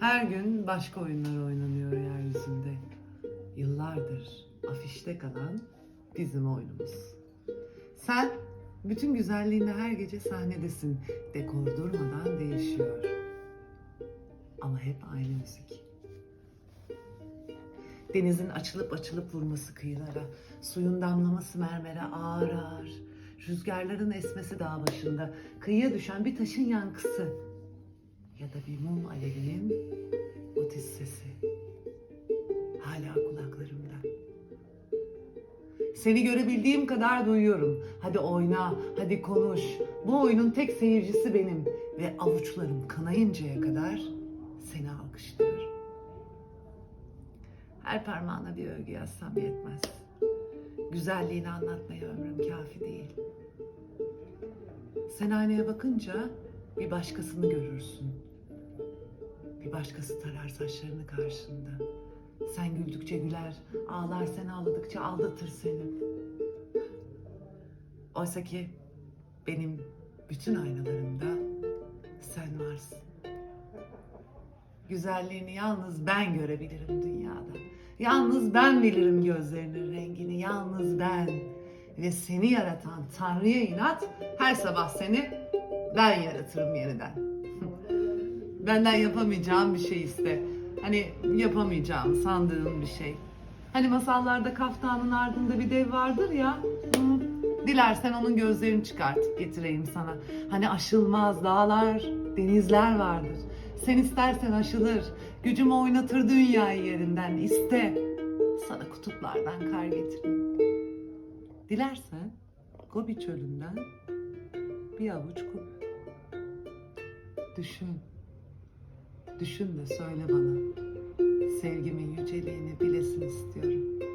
Her gün başka oyunlar oynanıyor yeryüzünde. Yıllardır afişte kalan bizim oyunumuz. Sen bütün güzelliğinde her gece sahnedesin. Dekor durmadan değişiyor. Ama hep aynı müzik. Denizin açılıp açılıp vurması kıyılara, suyun damlaması mermere ağır ağır, rüzgarların esmesi dağ başında, kıyıya düşen bir taşın yankısı ya da bir mum alevinin Seni görebildiğim kadar duyuyorum. Hadi oyna, hadi konuş. Bu oyunun tek seyircisi benim ve avuçlarım kanayıncaya kadar seni alkışlıyorum. Her parmağına bir övgü yazsam yetmez. Güzelliğini anlatmaya ömrüm kafi değil. Sen aynaya bakınca bir başkasını görürsün. Bir başkası tarar saçlarını karşında. Sen güldükçe güler, ağlar sen ağladıkça aldatır seni. Oysa ki benim bütün aynalarımda sen varsın. Güzelliğini yalnız ben görebilirim dünyada. Yalnız ben bilirim gözlerinin rengini, yalnız ben. Ve seni yaratan Tanrı'ya inat her sabah seni ben yaratırım yeniden. Benden yapamayacağım bir şey iste. Hani yapamayacağım sandığım bir şey. Hani masallarda kaftanın ardında bir dev vardır ya. Dilersen onun gözlerini çıkartıp getireyim sana. Hani aşılmaz dağlar, denizler vardır. Sen istersen aşılır. Gücümü oynatır dünyayı yerinden. iste. Sana kutuplardan kar getireyim. Dilersen Gobi çölünden bir avuç kum. Düşün. Düşün de söyle bana. Sevgimin yüceliğini bilesin istiyorum.